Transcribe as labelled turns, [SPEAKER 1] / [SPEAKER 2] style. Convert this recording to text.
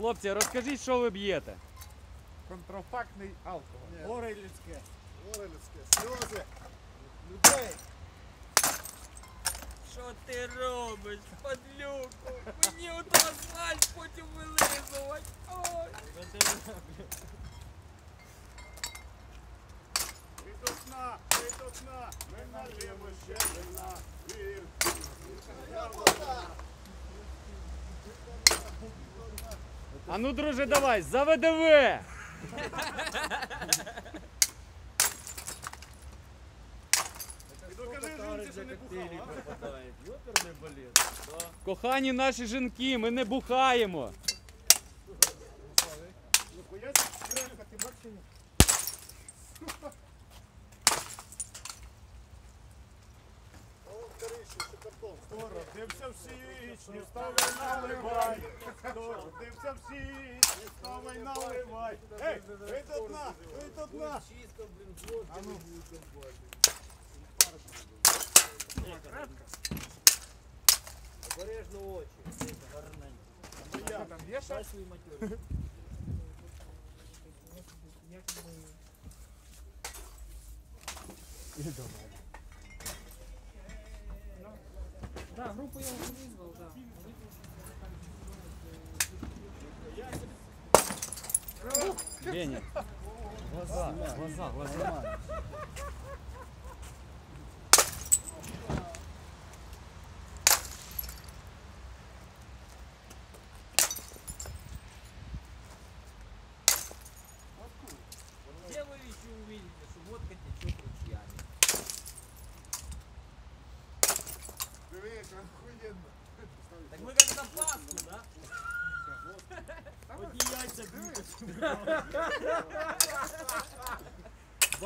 [SPEAKER 1] Хлопці, розкажіть, що ви б'єте.
[SPEAKER 2] Контрафактний алкоголь.
[SPEAKER 3] Горе людське.
[SPEAKER 4] Орелівське, сльози.
[SPEAKER 3] Людей.
[SPEAKER 5] Що ти робиш, падлюку? Мені ото асфальт потім вилизувати. Ой.
[SPEAKER 4] Від окна, від окна, ми наліво ще вина.
[SPEAKER 1] А ну, друже, давай, за ВДВ!
[SPEAKER 3] Ну,
[SPEAKER 1] Кохані наші жінки, ми не бухаємо.
[SPEAKER 4] Ти бачиш? Скоро дився всі, не ставай наливай. Скоро дився всі, не ставай наливай. Ей, ви до дна, ви до дна.
[SPEAKER 3] Чисто, блин, зло,
[SPEAKER 4] А ну.
[SPEAKER 3] Обережно очі. Гарненько.
[SPEAKER 4] Я.
[SPEAKER 2] Там є ще?
[SPEAKER 3] Дай свої матері.
[SPEAKER 5] Да, группу я уже вызвал, да.
[SPEAKER 1] Веня. Глаза, глаза, глаза.
[SPEAKER 5] Где вы еще увидите, что водка течет
[SPEAKER 4] Дивись, охуєнно.
[SPEAKER 5] Так мы как на Пасху, да? Одни яйца бьют.